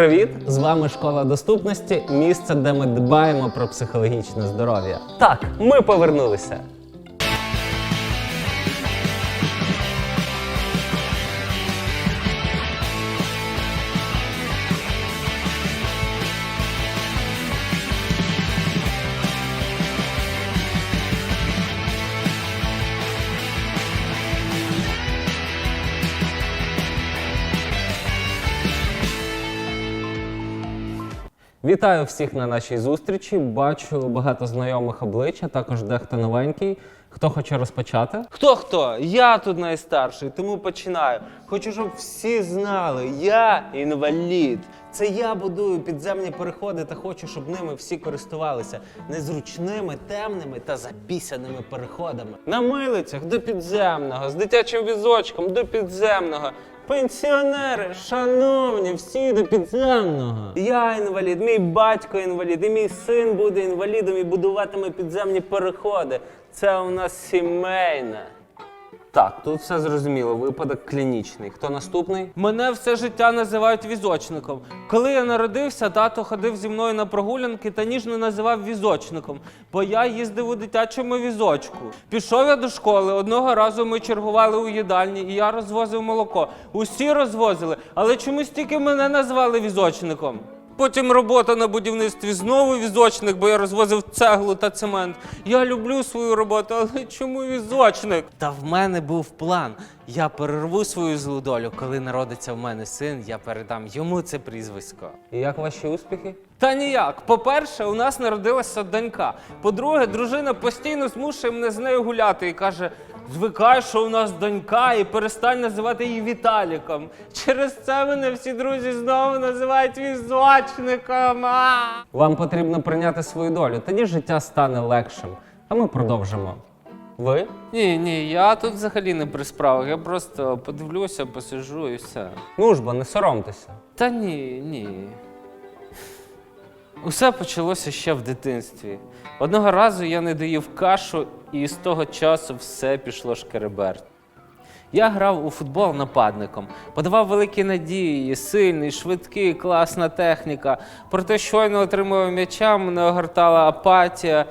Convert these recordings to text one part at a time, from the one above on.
Привіт! З вами школа доступності, місце, де ми дбаємо про психологічне здоров'я. Так, ми повернулися. Вітаю всіх на нашій зустрічі. Бачу багато знайомих облич, а також дехто новенький. Хто хоче розпочати? Хто хто? Я тут найстарший, тому починаю. Хочу, щоб всі знали, я інвалід. Це я будую підземні переходи та хочу, щоб ними всі користувалися незручними, темними та запісяними переходами. На милицях до підземного, з дитячим візочком до підземного. Пенсіонери, шановні, всі до підземного. Я інвалід, мій батько інвалід, і мій син буде інвалідом і будуватиме підземні переходи. Це у нас сімейне. Так, тут все зрозуміло. Випадок клінічний. Хто наступний? Мене все життя називають візочником. Коли я народився, тато ходив зі мною на прогулянки та ніжно називав візочником, бо я їздив у дитячому візочку. Пішов я до школи. Одного разу ми чергували у їдальні, і я розвозив молоко. Усі розвозили, але чомусь тільки мене назвали візочником. Потім робота на будівництві знову візочник, бо я розвозив цеглу та цемент. Я люблю свою роботу, але чому візочник? Та в мене був план. Я перерву свою злу долю. Коли народиться в мене син, я передам йому це прізвисько. І як ваші успіхи? Та ніяк. По-перше, у нас народилася донька. По-друге, дружина постійно змушує мене з нею гуляти і каже: звикай, що у нас донька, і перестань називати її Віталіком. Через це мене всі друзі знову називають візочником. А! Вам потрібно прийняти свою долю, тоді життя стане легшим. А ми продовжимо. Ви? Ні, ні, я тут взагалі не при справах. Я просто подивлюся, посижу і все. Ну ж бо, не соромтеся. Та ні, ні. Усе почалося ще в дитинстві. Одного разу я не доїв кашу, і з того часу все пішло шкереберть. Я грав у футбол нападником, подавав великі надії, сильний, швидкий, класна техніка. Проте щойно отримував м'яча, мене огортала апатія,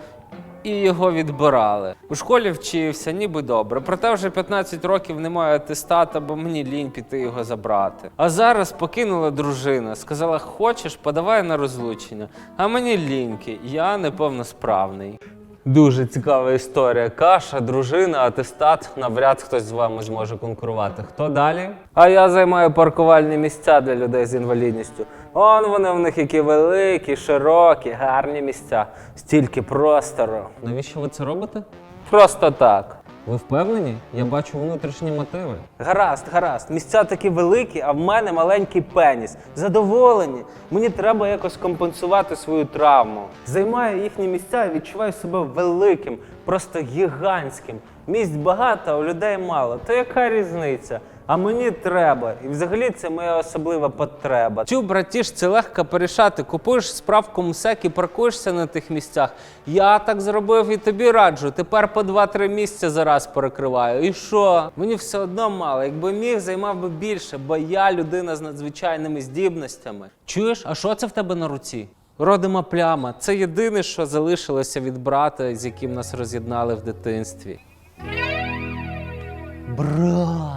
і його відбирали. У школі вчився, ніби добре. Проте вже 15 років немає атестата, бо мені лінь піти його забрати. А зараз покинула дружина. Сказала: хочеш, подавай на розлучення. А мені ліньки, я неповносправний. Дуже цікава історія. Каша, дружина, атестат. Навряд хтось з вами зможе конкурувати. Хто далі? А я займаю паркувальні місця для людей з інвалідністю. Он вони в них які великі, широкі, гарні місця. Стільки простору. Навіщо ви це робите? Просто так. Ви впевнені? Я бачу внутрішні мотиви. Гаразд, гаразд. Місця такі великі, а в мене маленький пеніс. Задоволені. Мені треба якось компенсувати свою травму. Займаю їхні місця і відчуваю себе великим, просто гігантським. Місць багато, а у людей мало. То яка різниця? А мені треба. І взагалі це моя особлива потреба. Тю, братіш, це легко порішати. Купуєш справку МСЕК і паркуєшся на тих місцях. Я так зробив і тобі раджу. Тепер по 2-3 місця зараз перекриваю. І що? Мені все одно мало. Якби міг, займав би більше, бо я людина з надзвичайними здібностями. Чуєш, а що це в тебе на руці? Родима пляма. Це єдине, що залишилося від брата, з яким нас роз'єднали в дитинстві. Брат.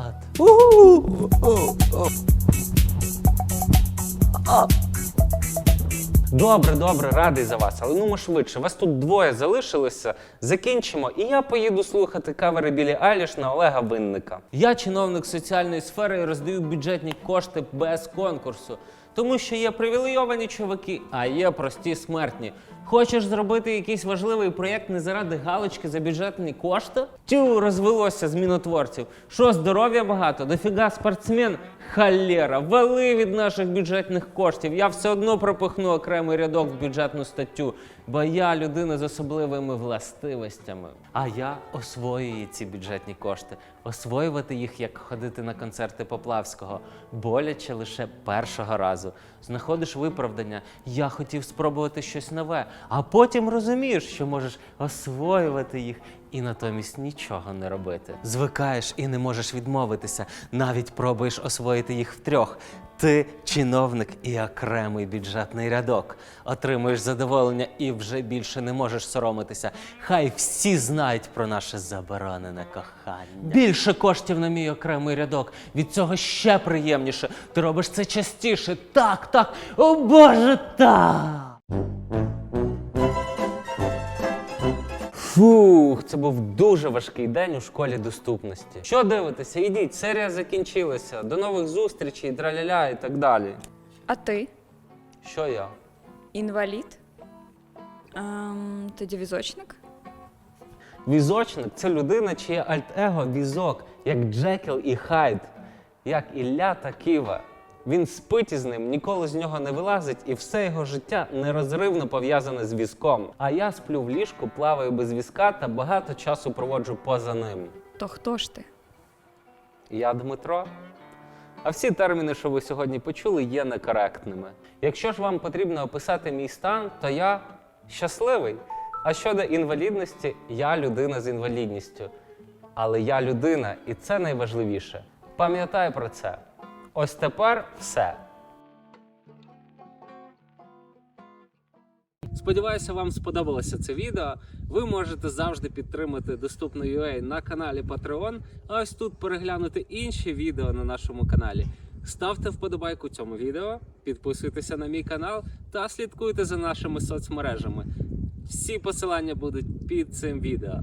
Добре, добре, радий за вас, але ну ми швидше. Вас тут двоє залишилося. Закінчимо, і я поїду слухати кавери Білі Айліш на Олега Винника. Я чиновник соціальної сфери і роздаю бюджетні кошти без конкурсу. Тому що є привілейовані чуваки, а є прості смертні. Хочеш зробити якийсь важливий проєкт не заради галочки за бюджетні кошти? Тю, розвелося змінотворців. Що здоров'я багато, дофіга спортсмен? Халера, вали від наших бюджетних коштів. Я все одно пропихну окремий рядок в бюджетну статтю, бо я людина з особливими властивостями. А я освоюю ці бюджетні кошти. Освоювати їх, як ходити на концерти Поплавського, боляче лише першого разу. Знаходиш виправдання. Я хотів спробувати щось нове, а потім розумієш, що можеш освоювати їх і натомість нічого не робити. Звикаєш і не можеш відмовитися, навіть пробуєш освоїти їх втрьох. Ти чиновник і окремий бюджетний рядок. Отримуєш задоволення і вже більше не можеш соромитися. Хай всі знають про наше заборонене кохання. Більше коштів на мій окремий рядок. Від цього ще приємніше. Ти робиш це частіше. Так, так. О Боже, так. Фух, це був дуже важкий день у школі доступності. Що дивитеся? Ідіть, серія закінчилася. До нових зустрічей, траляля і так далі. А ти? Що я? Інвалід? Ем, тоді візочник? Візочник це людина, чиє альт-его візок, як Джекіл і Хайд, як Ілля та Ківа. Він спить із ним, ніколи з нього не вилазить, і все його життя нерозривно пов'язане з візком. А я сплю в ліжку, плаваю без візка та багато часу проводжу поза ним. То хто ж ти? Я Дмитро. А всі терміни, що ви сьогодні почули, є некоректними. Якщо ж вам потрібно описати мій стан, то я щасливий. А щодо інвалідності, я людина з інвалідністю. Але я людина, і це найважливіше. Пам'ятай про це. Ось тепер все. Сподіваюся, вам сподобалося це відео. Ви можете завжди підтримати доступно UA на каналі Patreon, а ось тут переглянути інші відео на нашому каналі. Ставте вподобайку цьому відео, підписуйтеся на мій канал та слідкуйте за нашими соцмережами. Всі посилання будуть під цим відео.